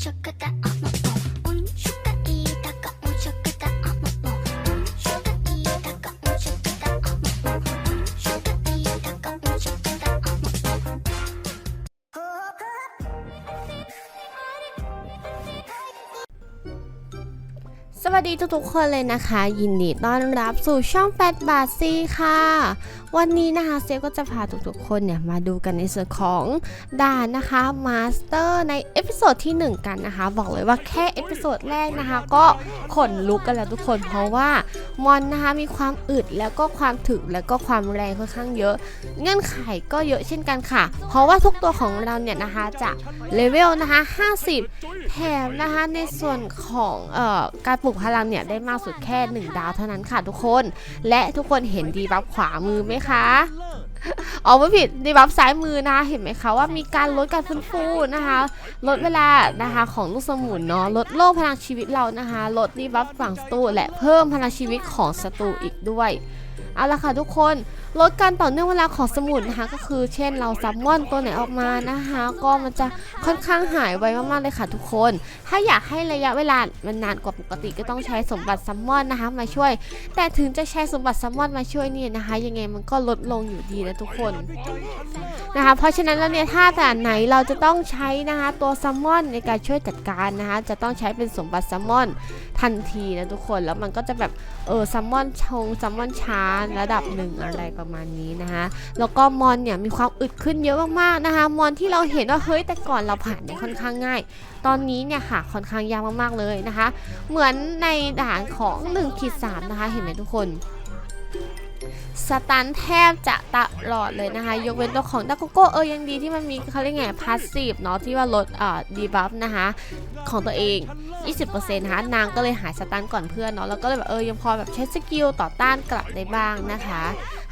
สวัสดีทุกๆคนเลยนะคะ ยินดีต้อนรับสู่ช่อง8บาทซีค่ะวันนี้นะคะเซฟก็จะพาทุกๆคนเนี่ยมาดูกันในส่วนของด่านนะคะมาสเตอร์ในเอพิโซดที่ 1 กันนะคะ บอกเลยว่าแค่เอพิโซดแรกนะคะ ก็ขนลุกกันแล้วทุกคนเพราะว่ามอนนะคะมีความอึดแล้วก็ความถึกแล้วก็ความแรงค่อนข้างเยอะ เงื่อนไขก็เยอะเช่นกันค่ะ เพราะว่าทุกตัวของเราเนี่ยนะคะจะเลเวลนะคะ 50 แถมนะคะในส่วนของเอ่อการปลุกพลังเนี่ยได้มากสุดแค่ 1 ดาวเท่านั้นค่ะทุกคน และทุกคนเห็นดีบัฟขวามือไหมคะ อ๋อไม่ผิดดีบัฟซ้ายมือนะคะเห็นไหมคะว่ามีการลดการฟื้นฟูนะคะ ลดเวลานะคะของลูกสมุนเนาะลดโลกพลังชีวิตเรานะคะ ลดดีบัฟฝั่งศัตรูและเพิ่มพลังชีวิตของศัตรูอีกด้วย เอาละค่ะทุกคนลดการต่อเนื่องเวลาของสมุนนะคะ ก็คือเช่นเราซัมมอนตัวไหนออกมานะคะ ก็มันจะค่อนข้างหายไวมากๆเลยค่ะทุกคน ถ้าอยากให้ระยะเวลามันนานกว่าปกติก็ต้องใช้สมบัติซัมมอนนะคะมาช่วย แต่ถึงจะใช้สมบัติซัมมอนมาช่วยเนี่ยนะคะ ยังไงมันก็ลดลงอยู่ดีนะทุกคนนะคะเพราะฉะนั้นแล้วเนี่ยถ้าแต่ไหนเราจะต้องใช้นะคะตัวซัมมอนในการช่วยจัดการนะคะจะต้องใช้เป็นสมบัติซัมมอนทันทีนะทุกคนแล้วมันก็จะแบบเออซัมมอนชงซัมมอนช้าระดับหนึ่งอะไรประมาณนี้นะคะแล้วก็มอนเนี่ยมีความอึดขึ้นเยอะมากๆนะคะ มอนที่เราเห็นว่าเฮ้ยแต่ก่อนเราผ่านเนี่ยค่อนข้างง่าย ตอนนี้เนี่ยค่ะค่อนข้างยากมากๆเลยนะคะ เหมือนในด่านของ1ขีดสนะคะ เห็นไหมทุกคน สตันแทบจะตลอดเลยนะคะ ยกเว้นตัวของดาโกโก้เออยังดีที่มันมีเขาเรียกไงพาสซีฟเนาะที่ว่าลดอ่าดีบัฟนะคะ ของตัวเอง 20%นะคะนางก็เลยหายสตันก่อนเพื่อนเนาะแล้วก็เลยแบบเออยังพอแบบใช้สกิลต่อต้านกลับได้บ้างนะคะ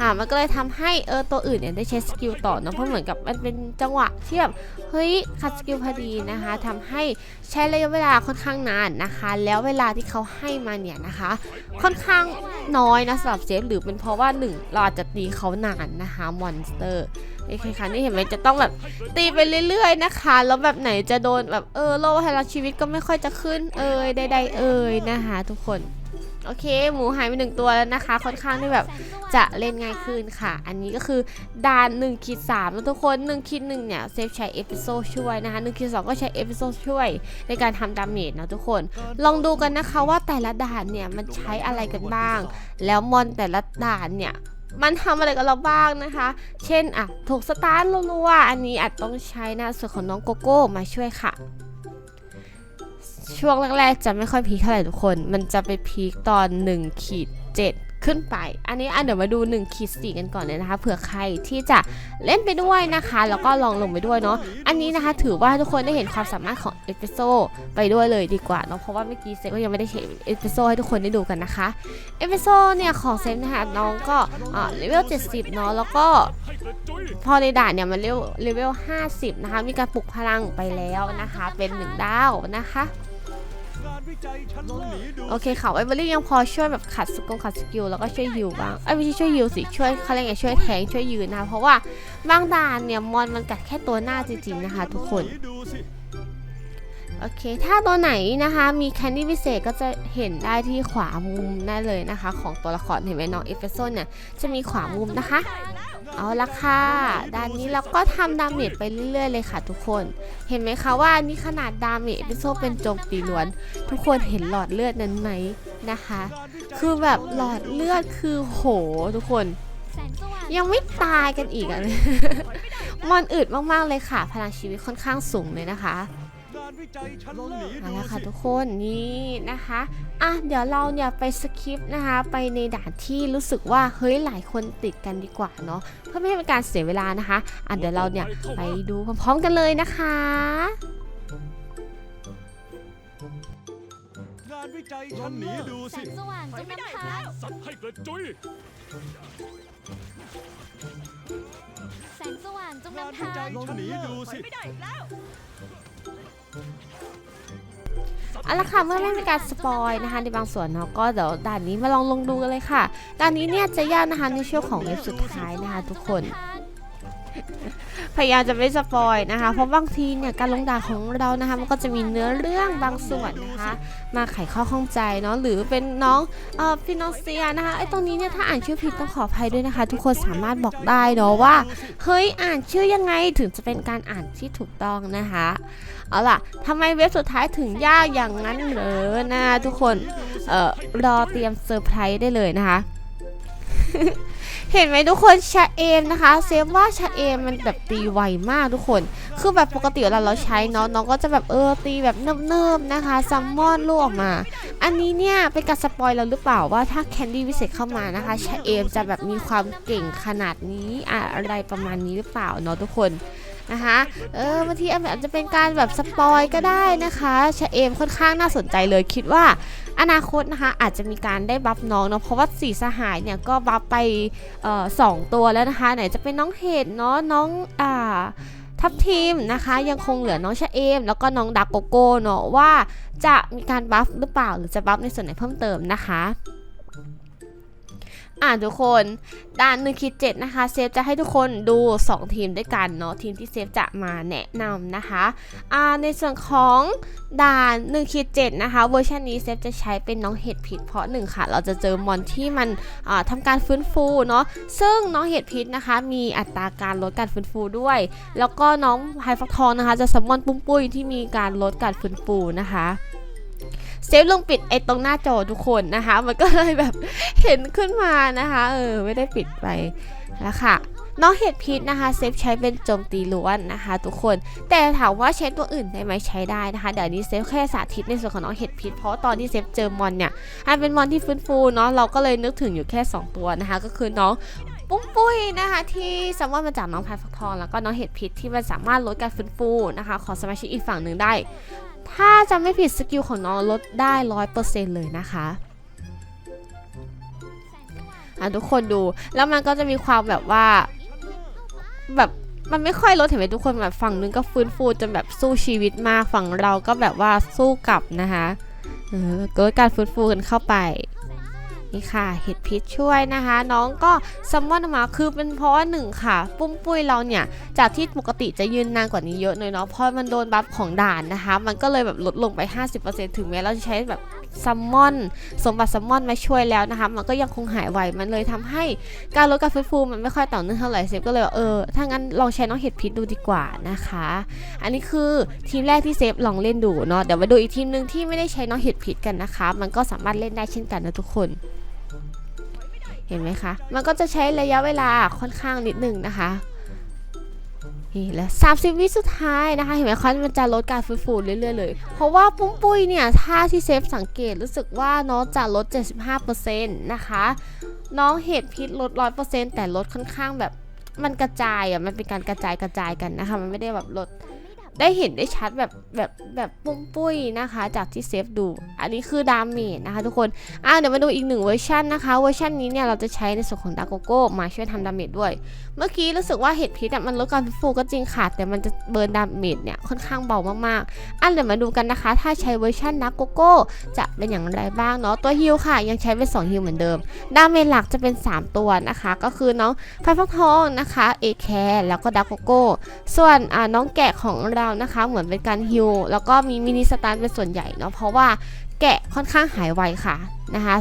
อ่ามันก็เลยทำให้เออตัวอื่นเนี่ยได้ใช้สกิลต่อเนาะเพราะเหมือนกับมันเป็นจังหวะที่แบบเฮ้ยขัดสกิลพอดีนะคะทำให้ใช้ระยะเวลาค่อนข้างนานนะคะ แล้วเวลาที่เขาให้มาเนี่ยนะคะ ค่อนข้างน้อยนะสำหรับเซฟหรือเป็นเพราะว่าหนึ่งเราอาจจะตีเขานานนะคะมอนสเตอร์โอเคค่ะนี่เห็นไหมจะต้องแบบตีไปเรื่อยๆนะคะ แล้วแบบไหนจะโดนแบบเออโลพลังชีวิตก็ไม่ค่อยจะขึ้นเอ่ยใดๆเอ่ยนะคะทุกคน โอเค หมูหายไปหนึ่งตัวแล้วนะคะ ค่อนข้างที่แบบจะเล่นง่ายขึ้นค่ะ อันนี้ก็คือด่าน1ขีด3แล้วทุกคน1ขีด1เนี่ยเซฟใช้เอพิโซดช่วยนะคะ1ขีด2ก็ใช้เอพิโซดช่วยในการทำดาเมจนะทุกคน ลองดูกันนะคะว่าแต่ละด่านเนี่ยมันใช้อะไรกันบ้าง แล้วมอนแต่ละด่านเนี่ยมันทำอะไรกับเราบ้างนะคะ เช่นอะถูกสตาร์ทรัวๆอันนี้อาจต้องใช้หนะส่วนของน้องโกโก้มาช่วยค่ะ ช่วงแรกๆจะไม่ค่อยพีคเท่าไหร่ทุกคน มันจะไปพีคตอน1ขีด7ขึ้นไป อันนี้อะเดี๋ยวมาดู1ขีด4กันก่อนเลยนะคะ เผื่อใครที่จะเล่นไปด้วยนะคะ แล้วก็ลองลงไปด้วยเนาะ อันนี้นะคะถือว่าทุกคนได้เห็นความสามารถของเอสเปโซไปด้วยเลยดีกว่าเนาะ เพราะว่าเมื่อกี้เซฟก็ยังไม่ได้เห็นเอสเปโซให้ทุกคนได้ดูกันนะคะ เอสเปโซเนี่ยของเซฟนะคะน้องก็อ่าเลเวล70 เนาะ แล้วก็พอในด่านเนี่ยมันเลเวลเลเวล50 นะคะ มีการปลุกพลังไปแล้วนะคะ เป็น 1 ดาวนะคะ โอเคค่ะไวเบอรี่ยังพอช่วยแบบขัดสกงขัดสกิลแล้วก็ช่วยฮิวบ้างเอ้ไม่ใช่ช่วยฮิวสิช่วยเขาเรียกไงช่วยแทงช่วยยืนนะคะเพราะว่าบางด่านเนี่ยมอนมันกัดแค่ตัวหน้าจริงๆนะคะ ทุกคนโอเค ถ้าตัวไหนนะคะ มีแคนดี้พิเศษก็จะเห็นได้ที่ขวามุมได้เลยนะคะ ของตัวละครเห็นไหมน้องเอฟเฟซนเนี่ยจะมีขวามุมนะคะ เอาละค่ะด้านนี้เราก็ทำดาเมจไปเรื่อยๆเลยค่ะทุกคน เห็นไหมคะว่านี่ขนาดดาเมจเอฟเฟซเป็นโจมตีล้วน ทุกคนเห็นหลอดเลือดนั้นไหมนะคะ คือแบบหลอดเลือดคือโหทุกคน ยังไม่ตายกันอีกอะมอนอึดมากๆเลยค่ะ พลังชีวิตค่อนข้างสูงเลยนะคะ เอาละค่ะทุกคนนี่นะคะอะเดี๋ยวเราเนี่ยไปสคิปนะคะไปในด่านที่รู้สึกว่าเฮ้ยหลายคนติดกันดีกว่าเนาะเพื่อไม่ให้เป็นการเสียเวลานะคะอะเดี๋ยวเราเนี่ยไปดูพร้อมๆกันเลยนะคะ งานวิจัยลองหนีดูแสสิงสว่างจงนำทางสัตว์ให้กระจุยแสงสว่างจงงานนำวิทาจัยงลองหนีดูสิ เอาละค่ะเมื่อไม่มีการสปอยนะคะในบางส่วนเนาะก็เดี๋ยวด่านนี้มาลองลงดูกันเลยค่ะด่านนี้เนี่ยจะยากนะคะในช่วงของเว็บสุดท้ายนะคะทุกคน พยายามจะไม่สปอยนะคะ เพราะบางทีเนี่ยการลงดาของเรานะคะมันก็จะมีเนื้อเรื่องบางส่วนนะคะ มาไขข้อข้องใจเนาะหรือเป็นน้องเอ่อฟินอเซียนะคะไอ้ตรงนี้เนี่ยถ้าอ่านชื่อผิดต้องขออภัยด้วยนะคะ ทุกคนสามารถบอกได้เนาะว่าเฮ้ยอ่านชื่อยังไงถึงจะเป็นการอ่านที่ถูกต้องนะคะเอาล่ะทำไมเว็บสุดท้ายถึงยากอย่างนั้นเหรอนะทุกคนเอ่อรอเตรียมเซอร์ไพรส์ได้เลยนะคะ เห็นไหมทุกคนชาเอมนะคะเซฟว่าชาเอมมันแบบตีไวมากทุกคน คือแบบปกติเวลาเราใช้เนาะน้องก็จะแบบเออตีแบบเนิบๆนะคะซัมมอนลูกออกมา อันนี้เนี่ยเป็นการสปอยเราหรือเปล่าว่าถ้าแคนดี้วิเศษเข้ามานะคะชาเอมจะแบบมีความเก่งขนาดนี้อะไรประมาณนี้หรือเปล่าเนาะทุกคน นะคะ เออบางทีอาจจะเป็นการแบบสปอยก็ได้นะคะชาเอมค่อนข้างน่าสนใจเลยคิดว่าอนาคตนะคะอาจจะมีการได้บัฟน้องเนาะเพราะว่าสีสหายเนี่ยก็บัฟไปออสองตัวแล้วนะคะ ไหนจะเป็นน้องเห็ดเนาะน้องอ่าทับทีมนะคะ ยังคงเหลือน้องชะเอม แล้วก็น้องดาโกโก้เนาะว่าจะมีการบัฟหรือเปล่าหรือจะบัฟในส่วนไหนเพิ่มเติมนะคะ อ่าทุกคนด่าน1คิด7นะคะเซฟจะให้ทุกคนดู 2 ทีมด้วยกันเนาะทีมที่เซฟจะมาแนะนำนะคะอ่าในส่วนของด่าน1คิด7นะคะเวอร์ชันนี้เซฟจะใช้เป็นน้องเห็ดพิษเพราะหนึ่งค่ะ เราจะเจอมอนที่มันอ่าทำการฟื้นฟูเนาะซึ่งน้องเห็ดพิษนะคะ มีอัตราการลดการฟื้นฟูด้วย แล้วก็น้องไฮฟักทองนะคะ จะซัมมอนปุ้มปุ้ยที่มีการลดการฟื้นฟูนะคะ เซฟลงปิดไอ้ตรงหน้าจอทุกคนนะคะ มันก็เลยแบบเห็นขึ้นมานะคะ เออ ไม่ได้ปิดไปแล้วค่ะน้องเห็ดพิษนะคะเซฟใช้เป็นโจมตีล้วนนะคะ ทุกคนแต่ถามว่าใช้ตัวอื่นได้ไหมใช้ได้นะคะเดี๋ยวนี้เซฟแค่สาธิตในส่วนของน้องเห็ดพิษเพราะตอนที่เซฟเจอมอนเนี่ยอันเป็นมอนที่ฟื้นฟูเนาะเราก็เลยนึกถึงอยู่แค่ 2 ตัวนะคะ ก็คือน้องปุ้มปุ้ยนะคะที่สามารถมาจากน้องพายฟักทองแล้วก็น้องเห็ดพิษที่มันสามารถลดการฟื้นฟูนะคะ ของสมาชิกอีกฝั่งหนึ่งได้ ถ้าจะไม่ผิดสกิลของน้องลดได้ร้อยเปอร์เซ็นต์เลยนะคะอะทุกคนดูแล้วมันก็จะมีความแบบว่าแบบมันไม่ค่อยลดเห็นไหมทุกคนแบบฝั่งนึงก็ฟื้นฟูจนแบบสู้ชีวิตมากฝั่งเราก็แบบว่าสู้กลับนะคะเออเกิดการฟื้นฟูกันเข้าไป นี่ค่ะเห็ดพิษช่วยนะคะ น้องก็ซัมมอนมาคือเป็นเพราะว่าหนึ่งค่ะ ปุ้มปุ้ยเราเนี่ย จากที่ปกติจะยืนนานกว่านี้เยอะหน่อยเนาะเพราะมันโดนบัฟของด่านนะคะ มันก็เลยแบบลดลงไป 50%ถึงแม้เราจะใช้แบบซัมมอนสมบัติซัมมอนมาช่วยแล้วนะคะ มันก็ยังคงหายไวมันเลยทำให้การลดการฟื้นฟูมันไม่ค่อยต่อเนื่องเท่าไหร่เซฟก็เลยเออถ้างั้นลองใช้น้องเห็ดพิษดูดีกว่านะคะ อันนี้คือทีมแรกที่เซฟลองเล่นดูเนาะเดี๋ยวมาดูอีกทีมหนึ่งที่ไม่ได้ใช้น้องเห็ดพิษกันนะคะ มันก็สามารถเล่นได้เช่นกันนะทุกคน เห็นไหมคะ มันก็จะใช้ระยะเวลาค่อนข้างนิดนึงนะคะนี่แล้ว30วิสุดท้ายนะคะ เห็นไหมคะมันจะลดการฟื้นฟูเรื่อยๆเลย เพราะว่าปุ้มปุ้ยเนี่ยถ้าที่เซฟสังเกตรู้สึกว่าน้องจะลด 75%นะคะ น้องเห็ดพิษลด 100%แต่ลดค่อนข้างแบบมันกระจายอะ มันเป็นการกระจายกระจายกันนะคะ มันไม่ได้แบบลด ได้เห็นได้ชัดแบบแบบแบบปุ้มปุ้ยนะคะ จากที่เซฟดู อันนี้คือดาเมจนะคะทุกคนอะเดี๋ยวมาดูอีกหนึ่งเวอร์ชันนะคะ เวอร์ชันนี้เนี่ยเราจะใช้ในส่วนของดาโกโก้มาช่วยทำดาเมจด้วย เมื่อกี้รู้สึกว่าเห็ดพิษมันลดการฟื้นฟูก็จริงค่ะ แต่มันจะเบิร์นดาเมจเนี่ยค่อนข้างเบามากๆอันเดี๋ยวมาดูกันนะคะ ถ้าใช้เวอร์ชันดาโกโก้จะเป็นอย่างไรบ้างเนาะตัวฮิลค่ะยังใช้เป็น2ฮิลเหมือนเดิม ดาเมจหลักจะเป็น 3 ตัวนะคะ ก็คือน้องไฟฟักทองนะคะเอแคร์แล้วก็ดาโกโก้ส่วนอ่าน้องแกะของเรานะคะ เหมือนเป็นการฮิลแล้วก็มีมินิสตาร์เป็นส่วนใหญ่เนาะเพราะว่าแกะค่อนข้างหายไวค่ะนะคะ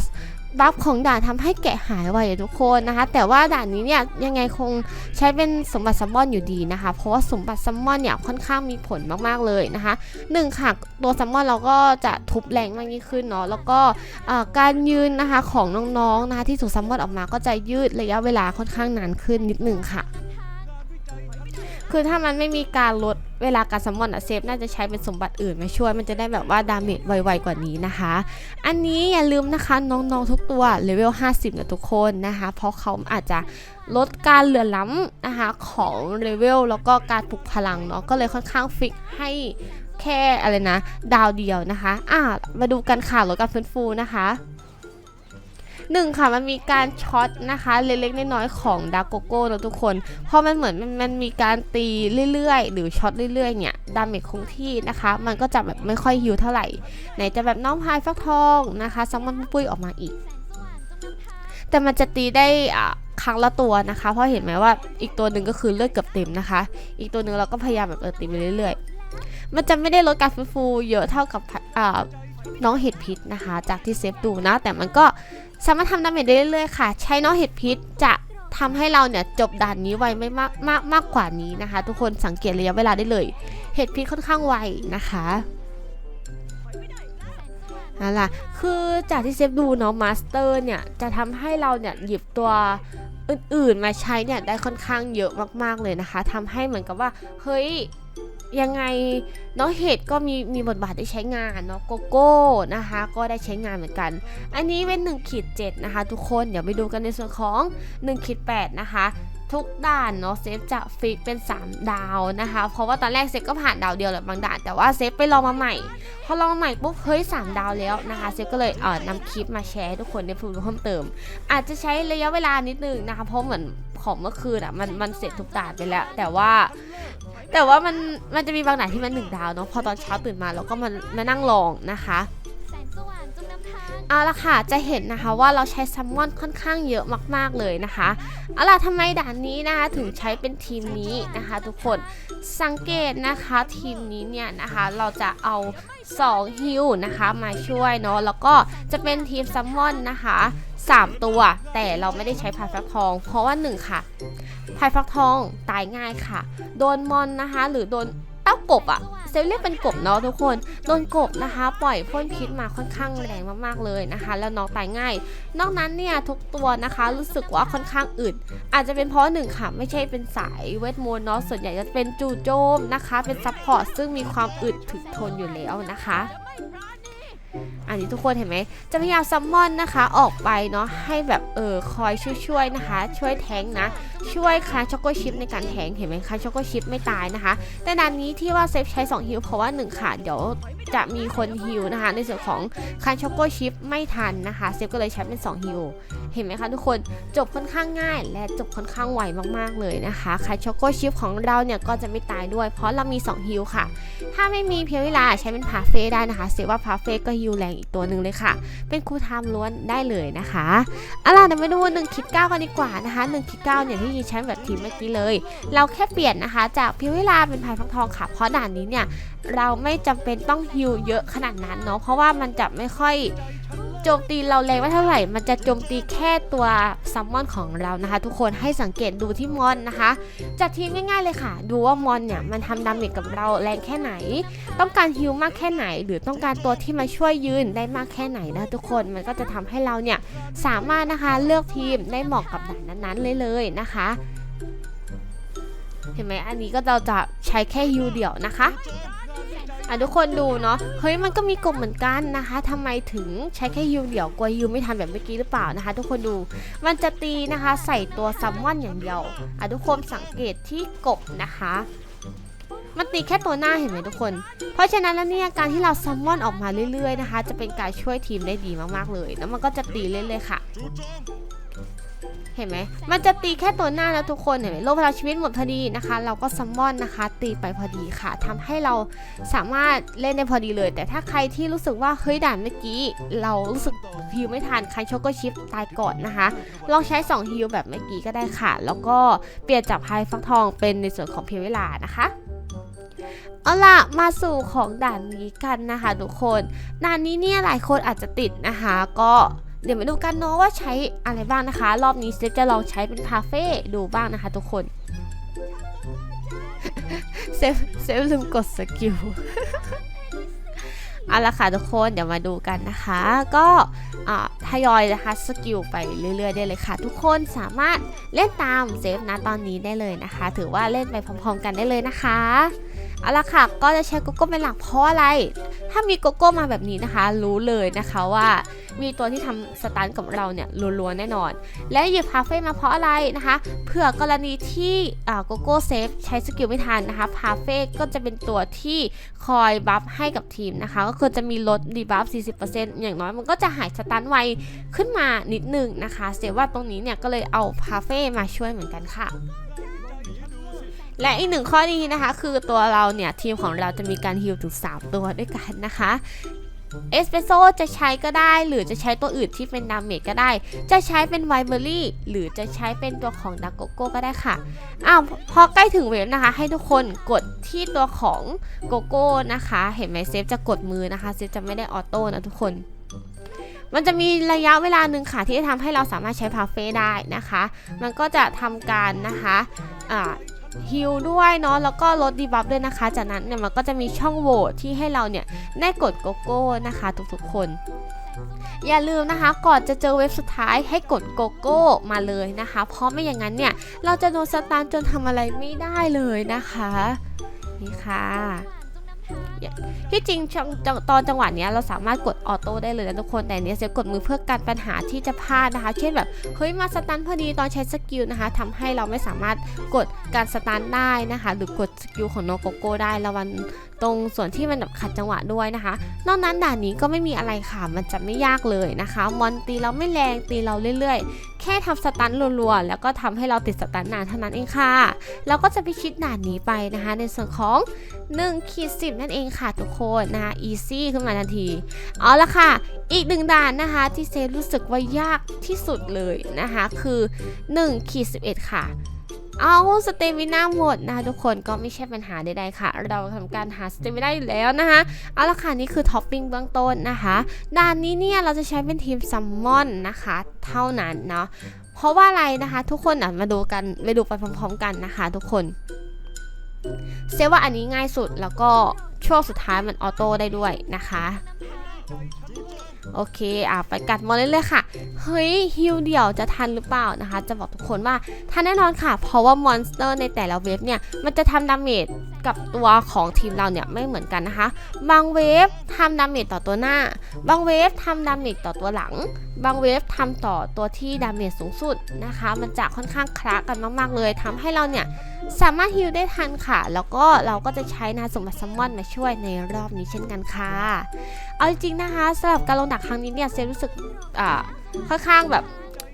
บัฟของด่านทำให้แกะหายไวทุกคนนะคะ แต่ว่าด่านนี้เนี่ยยังไงคงใช้เป็นสมบัติซัมมอนอยู่ดีนะคะ เพราะว่าสมบัติซัมมอนเนี่ยค่อนข้างมีผลมากๆเลยนะคะหนึ่งค่ะตัวซัมมอนเราก็จะทุบแรงมากยิ่งขึ้นเนาะแล้วก็การยืนนะคะของน้องๆนะคะที่ถูกซัมมอนออกมาก็จะยืดระยะเวลาค่อนข้างนานขึ้นนิดหนึ่งค่ะ คือถ้ามันไม่มีการลดเวลาการซัมอนอะเซฟน่าจะใช้เป็นสมบัติอื่นมาช่วย มันจะได้แบบว่าดาเมจไวๆกว่านี้นะคะ อันนี้อย่าลืมนะคะน้องๆทุกตัวเลเวล 50 นะทุกคนนะคะ เพราะเขาอาจจะลดการเหลื่อล้ำนะคะของเลเวลแล้วก็การปลุกพลังเนาะก็เลยค่อนข้างฟิกให้แค่อะไรนะ ดาวเดียวนะคะ อะมาดูกันค่ะลดการฟื้นฟูนะคะ หนึ่งค่ะมันมีการช็อตนะคะ เล็กๆน้อยๆของดาโกโก้นะทุกคนเพราะมันเหมือนมันมีการตีเรื่อยๆ หรือช็อตเรื่อยๆเนี่ยดาเมจคงที่นะคะ มันก็จะแบบไม่ค่อยฮิวเท่าไหร่ไหนจะแบบน้องพายฟักทองนะคะซัมมอนปุ้ยออกมาอีก แต่มันจะตีได้อะครั้งละตัวนะคะ เพราะเห็นไหมว่าอีกตัวหนึ่งก็คือเลือดเกือบเต็มนะคะ อีกตัวหนึ่งเราก็พยายามแบบเออตีไปเรื่อยๆ มันจะไม่ได้ลดการฟื้นฟูเยอะเท่ากับอ่าน้องเห็ดพิษนะคะ จากที่เซฟดูนะ แต่มันก็ สามารถทำดาเมจได้เรื่อยๆค่ะ ใช้น้องเห็ดพิษจะทำให้เราเนี่ยจบด่านนี้ไวไม่มากมากมากกว่านี้นะคะ ทุกคนสังเกตระยะเวลาได้เลย เห็ดพิษค่อนข้างไวนะคะนั่นแหละคือจากที่เซฟดูเนาะมาสเตอร์เนี่ยจะทำให้เราเนี่ยหยิบตัวอื่นๆมาใช้เนี่ยได้ค่อนข้างเยอะมากๆเลยนะคะทำให้เหมือนกับว่าเฮ้ย ยังไงน้องเห็ดก็มีมีบทบาทได้ใช้งานเนาะโกโก้นะคะ ก็ได้ใช้งานเหมือนกัน อันนี้เป็น1ขีด7นะคะ ทุกคนเดี๋ยวไปดูกันในส่วนของ1ขีด8นะคะ ทุกด่านเนาะเซฟจะฟิกเป็น 3 ดาวนะคะ เพราะว่าตอนแรกเซฟก็ผ่านดาวเดียวแหละบางด่านแต่ว่าเซฟไปลองมาใหม่ พอลองมาใหม่ปุ๊บเฮ้ย3ดาวแล้วนะคะเซฟก็เลยเออนำคลิปมาแชร์ให้ทุกคนได้ฟังเพิ่มเติม อาจจะใช้ระยะเวลานิดนึงนะคะเพราะเหมือนของเมื่อคืนอะมันมันเสร็จทุกด่านไปแล้ว แต่ว่า แต่ว่ามันมันจะมีบางด่านที่มันหนึ่งดาวเนาะพอตอนเช้าตื่นมาเราก็มามานั่งลองนะคะ เอาละค่ะจะเห็นนะคะว่าเราใช้ซัมมอนค่อนข้างเยอะมากๆเลยนะคะเอาล่ะทำไมด่านนี้นะคะถึงใช้เป็นทีมนี้นะคะ ทุกคนสังเกตนะคะทีมนี้เนี่ยนะคะเราจะเอา2ฮิลนะคะมาช่วยเนาะแล้วก็จะเป็นทีมซัมมอนนะคะ3 ตัว แต่เราไม่ได้ใช้พายฟักทอง เพราะว่า 1 ค่ะพายฟักทองตายง่ายค่ะ โดนมอนนะคะ หรือโดน เต้ากบอะเซลเรียกเป็นกบเนาะทุกคนโดนกบนะคะ ปล่อยพ่นพิษมาค่อนข้างแรงมากๆเลยนะคะ แล้วน้องตายง่าย นอกนั้นเนี่ยทุกตัวนะคะรู้สึกว่าค่อนข้างอึดอาจจะเป็นเพราะหนึ่งค่ะ ไม่ใช่เป็นสายเวทมนต์เนาะส่วนใหญ่จะเป็นจู่โจมนะคะ เป็นซัพพอร์ตซึ่งมีความอึดถึกทนอยู่แล้วนะคะ อันนี้ทุกคนเห็นไหมจะพยายามซัมมอนนะคะออกไปเนาะให้แบบเออคอยช่วยๆนะคะ ช่วยแทงนะ ช่วยคาช็อกโกชิปในการแทงเห็นไหมคาช็อกโกชิปไม่ตายนะคะ แต่ด่านนี้ที่ว่าเซฟใช้2ฮิลเพราะว่า1ค่ะเดี๋ยวจะมีคนฮิลนะคะ ในส่วนของคาช็อกโกชิปไม่ทันนะคะ เซฟก็เลยใช้เป็น2ฮิล เห็นไหมคะทุกคนจบค่อนข้างง่าย และจบค่อนข้างไวมากๆเลยนะคะคาช็อกโกชิปของเราเนี่ยก็จะไม่ตายด้วย เพราะเรามี 2 ฮิลค่ะ ถ้าไม่มีเพียงเวลาใช้เป็นพาเฟ่ได้นะคะเซฟว่าพาเฟ่ก็ฮิลแรงอีกตัวหนึ่งเลยค่ะ เป็นคูลไทม์ล้วนได้เลยนะคะเอาล่ะเดี๋ยวมาดู1คิด9กันดีกว่านะคะ1คิด9เนี่ยที่ยีใช้แบบทีมเมื่อกี้เลย เราแค่เปลี่ยนนะคะ จากเพียงเวลาเป็นพายฟักทองค่ะ เพราะด่านนี้เนี่ยเราไม่จำเป็นต้องฮิลเยอะขนาดนั้นเนาะเพราะว่ามันจะไม่ค่อย โจมตีเราแรงไม่เท่าไหร่ มันจะโจมตีแค่ตัวซัมมอนของเรานะคะ ทุกคนให้สังเกตดูที่มอนนะคะ จัดทีมง่ายๆเลยค่ะ ดูว่ามอนเนี่ยมันทำดาเมจกับเราแรงแค่ไหน ต้องการฮิลมากแค่ไหน หรือต้องการตัวที่มาช่วยยืนได้มากแค่ไหนนะทุกคนมันก็จะทำให้เราเนี่ยสามารถนะคะเลือกทีมได้เหมาะกับด่านนั้นๆเลยเลยนะคะ เห็นไหมอันนี้ก็เราจะใช้แค่ฮิวเดี่ยวนะคะ อะทุกคนดูเนาะเฮ้ยมันก็มีกบเหมือนกันนะคะทำไมถึงใช้แค่ฮิวเดี่ยวกลัวฮิวไม่ทันแบบเมื่อกี้หรือเปล่านะคะ ทุกคนดูมันจะตีนะคะ ใส่ตัวซัมมอนอย่างเดียวอะทุกคนสังเกตที่กบนะคะมันตีแค่ตัวหน้าเห็นไหมทุกคน เพราะฉะนั้นแล้วเนี่ยการที่เราซัมมอนออกมาเรื่อยๆนะคะ จะเป็นการช่วยทีมได้ดีมากๆเลย แล้วมันก็จะตีเรื่อยๆค่ะ เห็นไหมมันจะตีแค่ตัวหน้าแล้วทุกคนเห็นไหมโลพลังชีวิตหมดพอดีนะคะ เราก็ซัมมอนนะคะ ตีไปพอดีค่ะทำให้เราสามารถเล่นได้พอดีเลย แต่ถ้าใครที่รู้สึกว่าเฮ้ยด่านเมื่อกี้ เรารู้สึกฮิวไม่ทันใครโชกก็ชิปตายก่อนนะคะลองใช้2ฮิวแบบเมื่อกี้ก็ได้ค่ะ แล้วก็เปลี่ยนจากไฮฟักทองเป็นในส่วนของเพียเวลานะคะเอาล่ะมาสู่ของด่านนี้กันนะคะทุกคนด่านนี้เนี่ยหลายคนอาจจะติดนะคะ ก็ เดี๋ยวมาดูกันเนาะว่าใช้อะไรบ้างนะคะ รอบนี้เซฟจะลองใช้เป็นคาเฟ่ดูบ้างนะคะทุกคนเซฟเซฟลืมกดสกิลเอาละค่ะทุกคนเดี๋ยวมาดูกันนะคะ ก็อ่าทยอยนะคะสกิลไปเรื่อยๆได้เลยค่ะ ทุกคนสามารถเล่นตามเซฟนะตอนนี้ได้เลยนะคะ ถือว่าเล่นไปพร้อมๆกันได้เลยนะคะ เอาละค่ะ ก็จะใช้โกโก้เป็นหลักเพราะอะไร ถ้ามีโกโก้มาแบบนี้นะคะ รู้เลยนะคะว่ามีตัวที่ทำสตันกับเราเนี่ยรัวๆแน่นอน และหยิบพาเฟ่มาเพราะอะไรนะคะ เผื่อกรณีที่โกโก้เซฟใช้สกิลไม่ทันนะคะ พาเฟ่ก็จะเป็นตัวที่คอยบัฟให้กับทีมนะคะ ก็คือจะมีลดดีบัฟ 40%อย่างน้อยมันก็จะหายสตันไวขึ้นมานิดหนึ่งนะคะ เสียว่าตรงนี้เนี่ยก็เลยเอาพาเฟ่มาช่วยเหมือนกันค่ะ และอีกหนึ่งข้อดีนะคะ คือตัวเราเนี่ย ทีมของเราจะมีการฮิลถึง 3 ตัวด้วยกันนะคะเอสเปรสโซจะใช้ก็ได้ หรือจะใช้ตัวอื่นที่เป็นดาเมจก็ได้ จะใช้เป็นไวเบอรี่ หรือจะใช้เป็นตัวของดักโกโก้ก็ได้ค่ะ อ้าว พอใกล้ถึงเวฟนะคะ ให้ทุกคนกดที่ตัวของโกโก้นะคะ เห็นไหมเซฟจะกดมือนะคะ เซฟจะไม่ได้ออโต้นะทุกคน มันจะมีระยะเวลาหนึ่งค่ะ ที่จะทำให้เราสามารถใช้พาเฟ่ได้นะคะ มันก็จะทำการนะคะอ่า ฮิลด้วยเนาะแล้วก็ลดดีบัฟด้วยนะคะ จากนั้นเนี่ยมันก็จะมีช่องโหว่ที่ให้เราเนี่ยได้กดโกโก้นะคะทุกๆคนอย่าลืมนะคะก่อนจะเจอเว็บสุดท้ายให้กดโกโก้มาเลยนะคะ เพราะไม่อย่างนั้นเนี่ย เราจะโดนสตาร์จนทำอะไรไม่ได้เลยนะคะ นี่ค่ะ ที่จริงงตอนจังหวะเนี้ยเราสามารถกดออโต้ได้เลยนะทุกคนแต่เนี้ยเซฟกดมือเพื่อกันปัญหาที่จะพลาดนะคะ เช่นแบบเฮ้ยมาสตันพอดีตอนใช้สกิลนะคะทำให้เราไม่สามารถกดการสตันได้นะคะ หรือกดสกิลของโนโกโก้ได้ระวังตรงส่วนที่มันแบบขัดจังหวะด้วยนะคะ นอกนั้นด่านนี้ก็ไม่มีอะไรค่ะ มันจะไม่ยากเลยนะคะ มอนตีเราไม่แรงตีเราเรื่อยๆ แค่ทำสตันรัวๆ แล้วก็ทำให้เราติดสตันนานเท่านั้นเองค่ะ เราก็จะพิชิตด่านนี้ไปนะคะ ในส่วนของ1ขีด10นั่นเองค่ะทุกคนนะคะ easy ขึ้นมาทันที เอาละค่ะ อีกหนึ่งด่านนะคะ ที่เซรู้สึกว่ายากที่สุดเลยนะคะ คือ1ขีด11 ค่ะ เอาสเตมิน่าหมดนะคะทุกคนก็ไม่ใช่ปัญหาใดๆค่ะ เราทำการหาสเตมิน่าอยู่แล้วนะคะเอาละค่ะนี่คือท็อปปิ้งเบื้องต้นนะคะด่านนี้เนี่ยเราจะใช้เป็นทีมซัมมอนนะคะ เท่านั้นเนาะเพราะว่าอะไรนะคะทุกคนอะมาดูกันไปดูไปพร้อมๆกันนะคะ ทุกคนเซว่าอันนี้ง่ายสุดแล้วก็ช่วงสุดท้ายมันออโต้ได้ด้วยนะคะ โอเคอะไปกัดมอนเลยเลยๆค่ะ เฮ้ยฮิวเดี่ยวจะทันหรือเปล่านะคะ จะบอกทุกคนว่าทันแน่นอนค่ะ เพราะว่ามอนสเตอร์ในแต่ละเวฟเนี่ย มันจะทำดาเมจกับตัวของทีมเราเนี่ยไม่เหมือนกันนะคะ บางเวฟทำดาเมจต่อตัวหน้า บางเวฟทำดาเมจต่อตัวหลัง บางเวฟทำต่อตัวที่ดาเมจสูงสุดนะคะ มันจะค่อนข้างคละกันมากๆเลยทำให้เราเนี่ยสามารถฮิลได้ทันค่ะ แล้วก็เราก็จะใช้นะสมบัติซัมมอนมาช่วยในรอบนี้เช่นกันค่ะ เอาจริงนะคะสำหรับการลงดักครั้งนี้เนี่ยเซฟรู้สึกอ่าค่อนข้างแบบ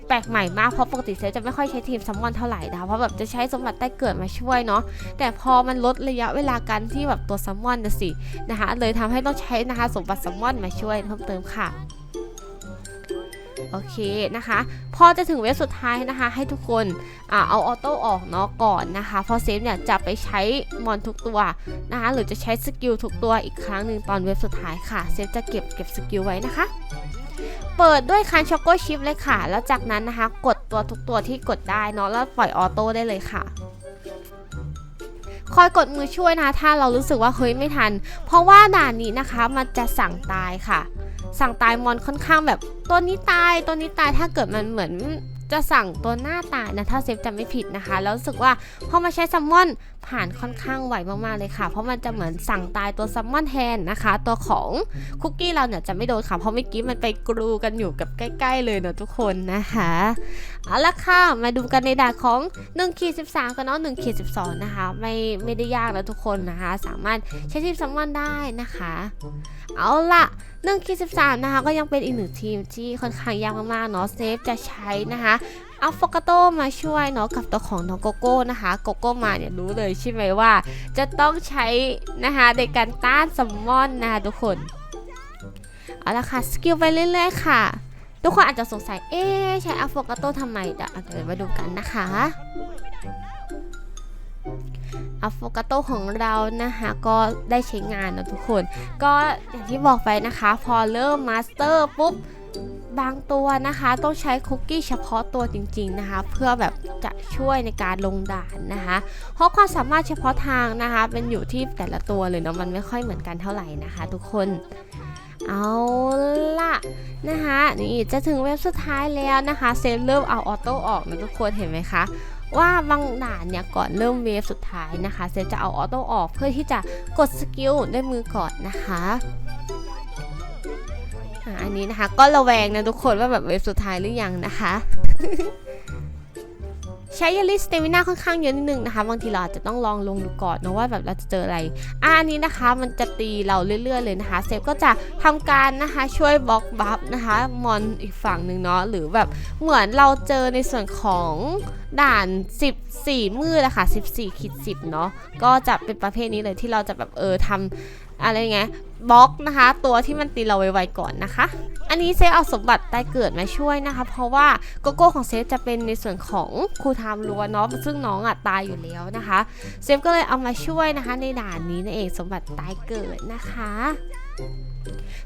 แปลกใหม่มากเพราะปกติเซฟจะไม่ค่อยใช้ทีมซัมมอนเท่าไหร่นะคะเพราะแบบจะใช้สมบัติใต้เกิดมาช่วยเนาะแต่พอมันลดระยะเวลาการที่แบบตัวซัมมอนนะสินะคะเลยทำให้ต้องใช้นะคะสมบัติซัมมอนมาช่วยเพิ่มเติมค่ะ โอเคนะคะ พอจะถึงเวฟสุดท้ายนะคะ ให้ทุกคนอเอาออโต้ออกเนาะก่อนนะคะเพราะเซฟเนี่ยจะไปใช้มอนทุกตัวนะคะ หรือจะใช้สกิลทุกตัวอีกครั้งหนึ่งตอนเวฟสุดท้ายค่ะ เซฟจะเก็บเก็บสกิลไว้นะคะเปิดด้วยคันช็อกโกชิปเลยค่ะ แล้วจากนั้นนะคะ กดตัวทุกตัวที่กดได้เนาะแล้วปล่อยออโต้ได้เลยค่ะ คอยกดมือช่วยนะคะถ้าเรารู้สึกว่าเฮ้ยไม่ทัน เพราะว่าด่านนี้นะคะมันจะสั่งตายค่ะ สั่งตายมอนค่อนข้างแบบ ตัวนี้ตายตัวนี้ตายถ้าเกิดมันเหมือนจะสั่งตัวหน้าตายนะถ้าเซฟจำไม่ผิดนะคะ แล้วรู้สึกว่าพอมาใช้ซัมมอน ผ่านค่อนข้างไหวมากๆเลยค่ะ เพราะมันจะเหมือนสั่งตายตัวซัมมอนแทนนะคะ ตัวของคุกกี้เราเนี่ยจะไม่โดนค่ะ เพราะเมื่อกี้มันไปกรูกันอยู่กับใกล้ๆเลยเนอะทุกคนนะคะ เอาละค่ะ มาดูกันในด่านของ1ขีด13 กันเนาะ1ขีด12 นะคะ ไม่ไม่ได้ยากนะทุกคนนะคะ สามารถใช้ทีมซัมมอนได้นะคะ เอาละ1ขีด13 นะคะ ก็ยังเป็นอีกหนึ่งทีมที่ค่อนข้างยากมากๆเนาะเซฟจะใช้นะคะ อาโฟกาโตมาช่วยเนาะกับตัวของน้องโกโก้นะคะโกโก้มาเนี่ยรู้เลยใช่ไหมว่า จะต้องใช้นะคะในการต้านซัมมอนนะคะทุกคนเอาละค่ะสกิลไปเรื่อยๆค่ะ ทุกคนอาจจะสงสัยเอ๊ใช้อะโฟกาโตทำไมเดี๋ยวอามาดูกันนะคะอะโฟกาโตของเรานะคะก็ได้ใช้งานนะทุกคน ก็อย่างที่บอกไปนะคะ พอเริ่มมาสเตอร์ปุ๊บ บางตัวนะคะต้องใช้คุกกี้เฉพาะตัวจริงๆนะคะ เพื่อแบบจะช่วยในการลงด่านนะคะเพราะความสามารถเฉพาะทางนะคะเป็นอยู่ที่แต่ละตัวเลยเนาะมันไม่ค่อยเหมือนกันเท่าไหร่นะคะ ทุกคนเอาล่ะนะคะนี่จะถึงเว็บสุดท้ายแล้วนะคะเซฟเริ่มเอาออโต้ออกนะทุกคนเห็นไหมคะว่าบางด่านเนี่ยก่อนเริ่มเวฟสุดท้ายนะคะเซฟจะเอาออโต้ออกเพื่อที่จะกดสกิลด้วยมือก่อนนะคะ อันนี้นะคะ ก็ระแวงนะทุกคนว่าแบบเวฟสุดท้ายหรือยังนะคะ ใช้ยาลิสเตมิน่าค่อนข้างเยอะนิดนึงนะคะบางทีเราอาจจะต้องลองลงดูก่อนนะว่าแบบเราจะเจออะไรอันนี้นะคะ มันจะตีเราเรื่อยๆเลยนะคะ เซฟก็จะทำการนะคะช่วยบล็อกบัฟนะคะมอนอีกฝั่งหนึ่งเนาะหรือแบบเหมือนเราเจอในส่วนของด่าน 14 มืดอะค่ะ14ขีด10 เนาะก็จะเป็นประเภทนี้เลยที่เราจะแบบเออทำ อะไรไงบล็อกนะคะ ตัวที่มันตีเราไวๆก่อนนะคะ อันนี้เซฟเอาสมบัติตายเกิดมาช่วยนะคะ เพราะว่าโกโก้ของเซฟจะเป็นในส่วนของครูไทม์ล้วนเนาะซึ่งน้องอะตายอยู่แล้วนะคะ เซฟก็เลยเอามาช่วยนะคะ ในด่านนี้นั่นเองสมบัติตายเกิดนะคะ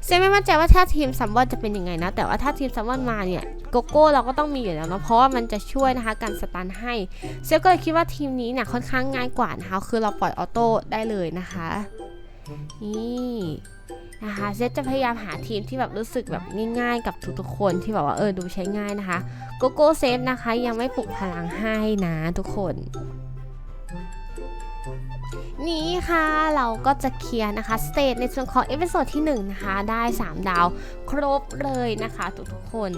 เซฟไม่มั่นใจว่าถ้าทีมซัมมอนจะเป็นยังไงนะ แต่ว่าถ้าทีมซัมมอนมาเนี่ยโกโก้เราก็ต้องมีอยู่แล้วเนาะเพราะว่ามันจะช่วยนะคะการสตันให้ เซฟก็เลยคิดว่าทีมนี้เนี่ยค่อนข้างง่ายกว่านะคะคือเราปล่อยออโต้ได้เลยนะคะ นี่นะคะเซฟจะพยายามหาทีมที่แบบรู้สึกแบบง่ายๆ กับทุกๆคนที่แบบว่าเออดูใช้ง่ายนะคะโกโก้เซฟนะคะยังไม่ปลุกพลังให้นะทุกคน นี้ค่ะเราก็จะเคลียร์นะคะสเตจในส่วนของเอพิโซดที่1นะคะได้ 3 ดาวครบเลยนะคะทุกๆคน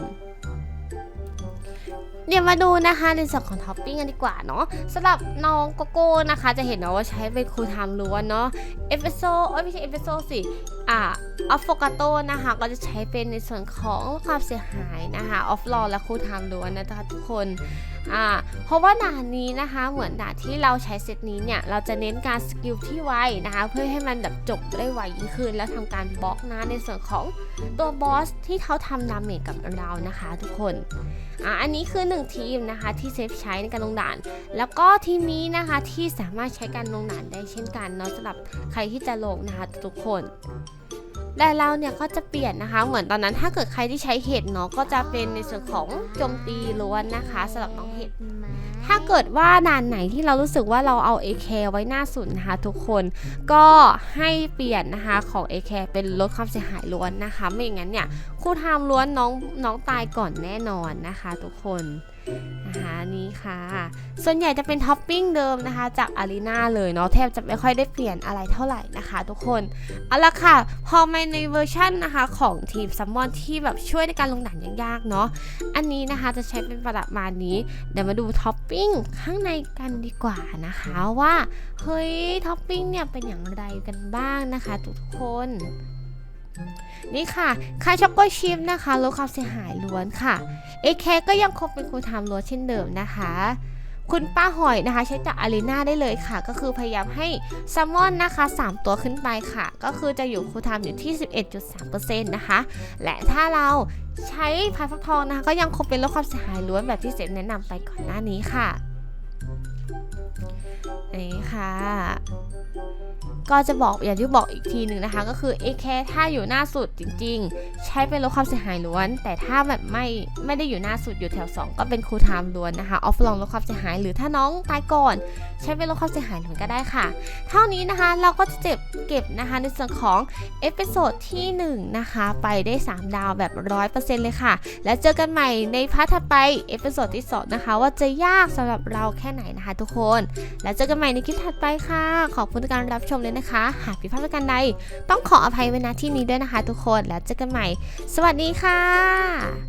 เดี๋ยวมาดูนะคะในส่วนของท็อปปิ้งกันดีกว่าเนาะสำหรับน้องโกโก้นะคะ จะเห็นเนาะว่าใช้เป็นคูลไทม์ล้วนเนาะเอฟเฟซโซ่ไม่ใช่เอฟเฟซโซ่สิอ่า ออฟโฟกาโตนะคะก็จะใช้เป็นในส่วนของความเสียหายนะคะออฟลอและคูลไทม์ล้วนนะคะทุกคนอ่าเพราะว่าด่านนี้นะคะเหมือนด่านที่เราใช้เซตนี้เนี่ยเราจะเน้นการสกิลที่ไวนะคะเพื่อให้มันแบบจบได้ไวยิ่งขึ้น แล้วทำการบล็อกนะในส่วนของตัวบอสที่เขาทำดาเมจกับเรานะคะทุกคนอ่าอันนี้คือ 1 ทีมนะคะที่เซฟใช้ในการลงด่าน แล้วก็ทีมนี้นะคะที่สามารถใช้การลงด่านได้เช่นกันเนาะสำหรับใครที่จะลงนะคะทุกคน แต่เราเนี่ยก็จะเปลี่ยนนะคะ เหมือนตอนนั้นถ้าเกิดใครที่ใช้เห็ดเนาะก็จะเป็นในส่วนของโจมตีล้วนนะคะสำหรับน้องเห็ดถ้าเกิดว่าด่านไหนที่เรารู้สึกว่าเราเอา AK ไว้หน้าสุดนะคะทุกคนก็ให้เปลี่ยนนะคะของ AK เป็นลดความเสียหายล้วนนะคะ ไม่อย่างนั้นเนี่ยคู่ไทม์ล้วนน้องน้องตายก่อนแน่นอนนะคะ ทุกคน นะคะนี่ค่ะ ส่วนใหญ่จะเป็นท็อปปิ้งเดิมนะคะ จากอารีนาเลยเนาะแทบจะไม่ค่อยได้เปลี่ยนอะไรเท่าไหร่นะคะ ทุกคนเอาละค่ะ พอมาในเวอร์ชั่นนะคะของทีมซัมมอนที่แบบช่วยในการลงด่านยากๆเนาะอันนี้นะคะจะใช้เป็นประมาณนี้ เดี๋ยวมาดูท็อปปิ้งข้างในกันดีกว่านะคะว่าเฮ้ยท็อปปิ้งเนี่ยเป็นอย่างไรกันบ้างนะคะ ทุกคน นี่ค่ะคายช็อกโกชิพนะคะลดความเสียหายล้วนค่ะ AK ก็ยังคงเป็นคูลไทม์ล้วนเช่นเดิมนะคะ คุณป้าหอยนะคะ ใช้จากอารีนาได้เลยค่ะ ก็คือพยายามให้ซัมมอนนะคะ 3 ตัวขึ้นไปค่ะ ก็คือจะอยู่คูลไทม์อยู่ที่ 11.3%นะคะ และถ้าเราใช้พายฟักทองนะคะ ก็ยังคงเป็นลดความเสียหายล้วนแบบที่เซฟแนะนำไปก่อนหน้านี้ค่ะ นี่ค่ะก็จะบอกอย่างที่บอกอีกทีหนึ่งนะคะ ก็คือ AK ถ้าอยู่หน้าสุดจริง ๆ ใช้เป็นลดความเสียหายล้วน แต่ถ้าแบบไม่ไม่ได้อยู่หน้าสุดอยู่แถว 2 ก็เป็นครูไทม์ล้วนนะคะออฟลองลดความเสียหายหรือถ้าน้องตายก่อนใช้เป็นลดความเสียหายล้วนก็ได้ค่ะ เท่านี้นะคะเราก็จะเจ็บเก็บนะคะในส่วนของเอพิโซดที่1นะคะไปได้ 3 ดาวแบบ 100%เลยค่ะ แล้วเจอกันใหม่ในพาร์ทถัดไปเอพิโซดที่2นะคะว่าจะยากสำหรับเราแค่ไหนนะคะทุกคน แล้วเจอกันใหม่ในคลิปถัดไปค่ะ ขอบคุณการรับชมเลยนะคะ หากผิดพลาดประการใดต้องขออภัยไว้ณที่นี้ด้วยนะคะ ทุกคนแล้วเจอกันใหม่ สวัสดีค่ะ